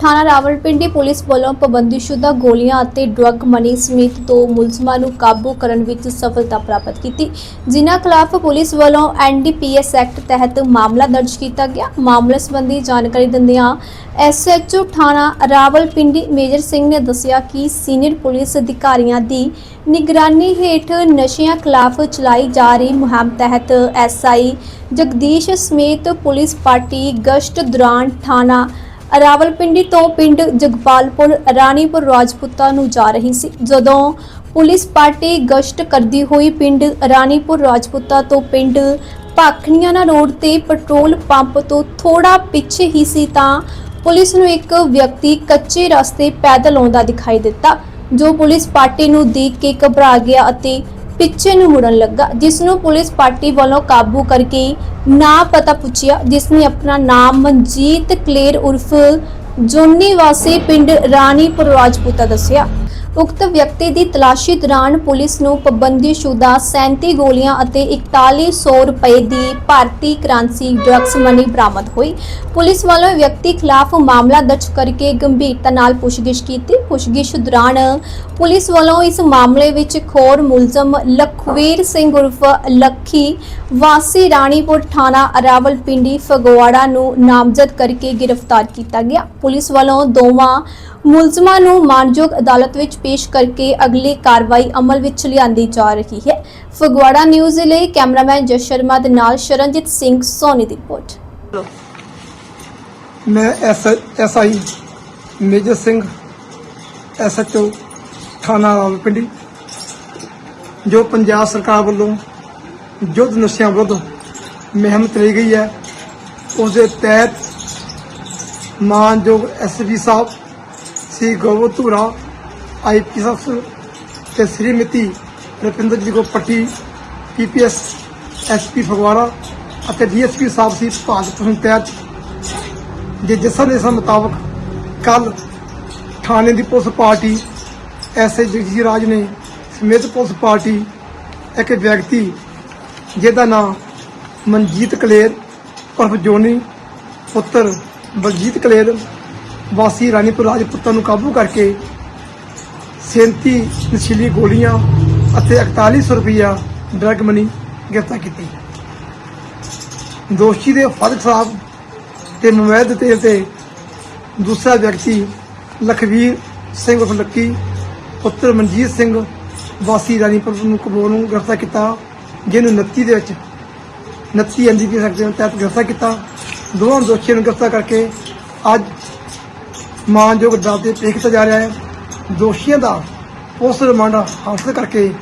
ਥਾਣਾ ਰਾਵਲਪਿੰਡੀ ਪੁਲਿਸ ਵੱਲੋਂ ਪਾਬੰਦੀਸ਼ੁਦਾ ਗੋਲੀਆਂ ਅਤੇ ਡਰੱਗ ਮਨੀ ਸਮੇਤ ਦੋ ਮੁਲਜ਼ਮਾਂ ਨੂੰ ਕਾਬੂ ਕਰਨ ਵਿੱਚ ਸਫਲਤਾ ਪ੍ਰਾਪਤ ਕੀਤੀ। ਜਿਨ੍ਹਾਂ ਖਿਲਾਫ ਪੁਲਿਸ ਵੱਲੋਂ ਐਨਡੀਪੀਐਸ ਐਕਟ ਤਹਿਤ ਮਾਮਲਾ ਦਰਜ ਕੀਤਾ ਗਿਆ। ਮਾਮਲੇ ਸੰਬੰਧੀ ਜਾਣਕਾਰੀ ਦਿੰਦਿਆਂ ਐਸਐਚਓ ਥਾਣਾ ਰਾਵਲਪਿੰਡੀ ਮੇਜਰ ਸਿੰਘ ਨੇ ਦੱਸਿਆ ਕਿ ਸੀਨੀਅਰ ਪੁਲਿਸ ਅਧਿਕਾਰੀਆਂ ਦੀ ਨਿਗਰਾਨੀ ਹੇਠ ਨਸ਼ਿਆਂ ਖਿਲਾਫ ਚਲਾਈ ਜਾ ਰਹੀ ਮੁਹਿੰਮ ਤਹਿਤ ਐਸਆਈ ਜਗਦੀਸ਼ ਸਮੇਤ ਪੁਲਿਸ ਪਾਰਟੀ ਗਸ਼ਤ ਦੌਰਾਨ ਥਾਣਾ ਰਾਵਲਪਿੰਡੀ ਤੋਂ ਪਿੰਡ ਜਗਪਾਲਪੁਰ, ਰਾਣੀਪੁਰ ਰਾਜਪੂਤਾ ਨੂੰ ਜਾ ਰਹੀ ਸੀ। ਜਦੋਂ ਪੁਲਿਸ ਪਾਰਟੀ ਗਸ਼ਤ ਕਰਦੀ ਹੋਈ ਪਿੰਡ ਰਾਣੀਪੁਰ ਰਾਜਪੂਤਾ ਤੋਂ ਪਿੰਡ ਭਾਖਣੀਆਣਾ ਰੋਡ ਤੇ ਪੈਟਰੋਲ ਪੰਪ ਤੋਂ ਥੋੜਾ ਪਿੱਛੇ ਹੀ ਸੀ ਤਾਂ ਪੁਲਿਸ ਨੂੰ ਇੱਕ ਵਿਅਕਤੀ ਕੱਚੇ ਰਸਤੇ ਪੈਦਲ ਆਉਂਦਾ ਦਿਖਾਈ ਦਿੱਤਾ, ਜੋ ਪੁਲਿਸ ਪਾਰਟੀ ਨੂੰ ਦੇਖ ਕੇ ਘਬਰਾ ਗਿਆ ਅਤੇ ਪਿੱਛੇ ਨੂੰ ਮੁੜਨ ਲੱਗਾ, ਜਿਸ ਨੂੰ ਪੁਲਿਸ ਪਾਰਟੀ ਵੱਲੋਂ ਕਾਬੂ ਕਰਕੇ ਨਾ ਪਤਾ ਪੁੱਛਿਆ, ਜਿਸ ਨੇ ਆਪਣਾ ਨਾਮ ਮਨਜੀਤ ਕਲੇਰ ਉਰਫ ਜੋਨੀ ਵਾਸੀ ਪਿੰਡ ਰਾਣੀਪੁਰ ਰਾਜਪੂਤਾ ਦੱਸਿਆ। ਉਕਤ ਵਿਅਕਤੀ ਦੀ ਤਲਾਸ਼ੀ ਦੌਰਾਨ ਪੁਲਿਸ ਨੂੰ ਪਾਬੰਦੀਸ਼ੁਦਾ 37 ਗੋਲੀਆਂ ਅਤੇ 4100 ਰੁਪਏ ਦੀ ਭਾਰਤੀ ਕਰੰਸੀ ਡਰੱਗਸ ਮਨੀ ਬਰਾਮਦ ਹੋਈ। ਪੁਲਿਸ ਵੱਲੋਂ ਵਿਅਕਤੀ ਖਿਲਾਫ ਮਾਮਲਾ ਦਰਜ ਕਰਕੇ ਗੰਭੀਰਤਾ ਨਾਲ ਪੁੱਛਗਿੱਛ ਕੀਤੀ। ਪੁੱਛਗਿੱਛ ਦੌਰਾਨ ਪੁਲਿਸ ਵੱਲੋਂ ਇਸ ਮਾਮਲੇ ਵਿੱਚ ਖੋਰ ਮੁਲਜ਼ਮ ਲਖਵੀਰ ਸਿੰਘ ਉਰਫ ਲੱਖੀ ਵਾਸੀ ਰਾਣੀਪੁਰ ਥਾਣਾ ਅਰਾਵਲਪਿੰਡੀ ਫਗਵਾੜਾ ਨੂੰ ਨਾਮਜ਼ਦ ਕਰਕੇ ਗ੍ਰਿਫਤਾਰ ਕੀਤਾ ਗਿਆ। ਪੁਲਿਸ ਵੱਲੋਂ ਦੋਵਾਂ ਮੁਲਜ਼ਮਾਂ ਨੂੰ ਮਾਨਯੋਗ ਅਦਾਲਤ ਵਿੱਚ ਪੇਸ਼ ਕਰਕੇ ਅਗਲੀ ਕਾਰਵਾਈ ਅਮਲ ਵਿੱਚ ਲਿਆਂਦੀ ਜਾ ਰਹੀ ਹੈ। ਫਗਵਾੜਾ ਨਿਊਜ਼ ਦੇ ਲਈ ਕੈਮਰਾਮੈਨ ਜਸ ਸ਼ਰਮਾ ਦੇ ਨਾਲ ਸ਼ਰਨਜੀਤ ਸਿੰਘ ਸੋਨੀ ਦੀ ਰਿਪੋਰਟ। ਮੈਂ S S I major Singh, S H O ਥਾਣਾ ਰਾਵਲਪਿੰਡੀ, ਜੋ ਪੰਜਾਬ ਸਰਕਾਰ ਵੱਲੋਂ ਯੁੱਧ ਨਸ਼ਿਆਂ ਵਿਰੁੱਧ ਮੁਹਿੰਮ ਚਲਾਈ ਗਈ ਹੈ। ਉਸ ਦੇ ਤਹਿਤ ਮਾਨਯੋਗ ਐਸਪੀ ਸਾਹਿਬ, ਸ੍ਰੀ ਗੌਰਵ ਧੂਰਾ ਆਈਪੀਐਸ ਅਫਸਰ ਤੇ ਸ੍ਰੀਮਤੀ ਰੁਪਿੰਦਰ ਜੀ ਕੋ ਪੱਟੀ ਪੀਪੀਐਸ ਐਸਪੀ ਫਗਵਾੜਾ ਅਤੇ ਡੀਐਸਪੀ ਸਾਹਿਬ ਸੀ ਭਾਜਪਾ ਤੋਂ ਦੇ ਜਸਰ ਦੇ ਮੁਤਾਬਕ ਕੱਲ ਥਾਣੇ ਦੀ police party SA Jagjit Raj ਨੇ ਸਮੇਤ ਪੁਲਿਸ ਪਾਰਟੀ ਇੱਕ ਵਿਅਕਤੀ ਜਿਹਦਾ ਨਾਮ ਮਨਜੀਤ ਕਲੇਰ, ਉਰਫ ਜੋਨੀ, ਪੁੱਤਰ ਬਲਜੀਤ ਕਲੇਰ, ਵਾਸੀ ਰਾਣੀਪੁਰ ਰਾਜਪੁੱਤਾਂ ਨੂੰ ਕਾਬੂ ਕਰਕੇ 37 ਨਸ਼ੀਲੀ ਗੋਲੀਆਂ ਅਤੇ 4100 ਰੁਪਇਆ ਡਰਗ ਮਨੀ ਗ੍ਰਿਫਤਾਰ ਕੀਤੀ। ਦੋਸ਼ੀ ਦੇ ਫਾਦਰ ਸਾਹਿਬ ਤੇ ਮਮੈਦ ਤੇ ਤੇ ਦੂਸਰਾ ਵਿਅਕਤੀ ਲਖਵੀਰ ਸਿੰਘ ਉਰਫ ਲੱਕੀ, ਪੁੱਤਰ ਮਨਜੀਤ ਸਿੰਘ, ਵਾਸੀ ਰਾਣੀਪੁਰ ਨੂੰ ਕਬੂਲ ਨੂੰ ਗ੍ਰਿਫਤਾਰ ਕੀਤਾ, ਜਿਹਨੂੰ 29 ਦੇ ਵਿੱਚ 29 ਐਨਡੀਪੀ ਐਕਟ ਦੇ ਤਹਿਤ ਗ੍ਰਿਫਤਾਰ ਕੀਤਾ। ਦੋਵਾਂ ਦੋਸ਼ੀਆਂ ਨੂੰ ਗ੍ਰਿਫਤਾਰ ਕਰਕੇ ਅੱਜ ਮਾਨਯੋਗ ਅਦਾਲਤ ਦੇ ਪੇਸ਼ ਕੀਤਾ ਜਾ ਰਿਹਾ ਹੈ। ਦੋਸ਼ੀਆਂ ਦਾ ਉਸ ਰਿਮਾਂਡ ਹਾਸਲ ਕਰਕੇ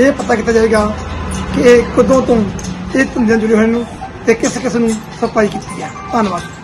ਇਹ ਪਤਾ ਕੀਤਾ ਜਾਏਗਾ ਕਿ ਇਹ ਕਦੋਂ ਤੋਂ ਇਹ ਧੰਦਿਆਂ ਜੁੜੇ ਹੋਏ ਨੂੰ ਤੇ ਕਿਸ ਕਿਸ ਨੂੰ ਸਫ਼ਾਈ ਕੀਤੀ ਹੈ। ਧੰਨਵਾਦ।